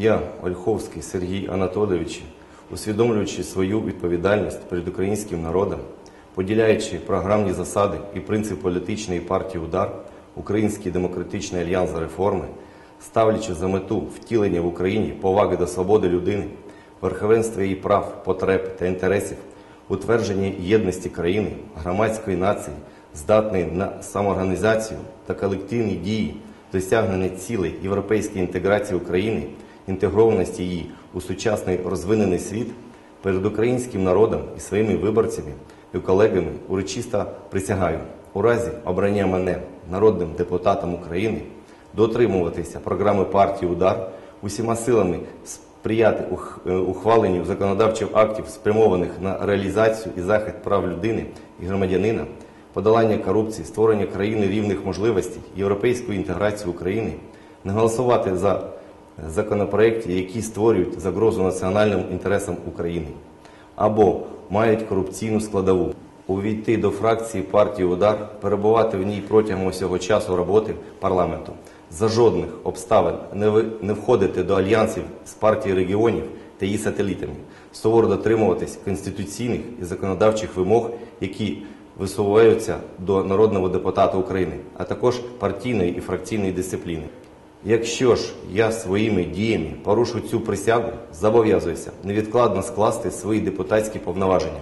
Я, Ольховський Сергій Анатолійович, усвідомлюючи свою відповідальність перед українським народом, поділяючи програмні засади і принцип політичної партії Удар, Український демократичний альянс реформи, ставлячи за мету втілення в Україні поваги до свободи людини, верховенства її прав, потреб та інтересів, утвердження єдності країни, громадської нації, здатної на самоорганізацію та колективні дії, досягнення цілей європейської інтеграції України, інтегрованості її у сучасний розвинений світ, перед українським народом і своїми виборцями і колегами урочисто присягаю у разі обрання мене народним депутатом України дотримуватися програми партії Удар усіма силами сприяти е, ухваленню законодавчих актів, спрямованих на реалізацію і захист прав людини і громадянина, подолання корупції, створення країни рівних можливостей, європейської інтеграції України, не голосувати за законопроекти, які створюють загрозу національним інтересам України або мають корупційну складову. Увійти до фракції партії Удар, перебувати в ній протягом усього часу роботи парламенту, за жодних обставин не входити до альянсів з партії регіонів та її сателітами, суворо дотримуватись конституційних і законодавчих вимог, які висуваються до народного депутата України, а також партійної і фракційної дисципліни. Якщо ж я своїми діями порушу цю присягу, зобов'язуюся невідкладно скласти свої депутатські повноваження.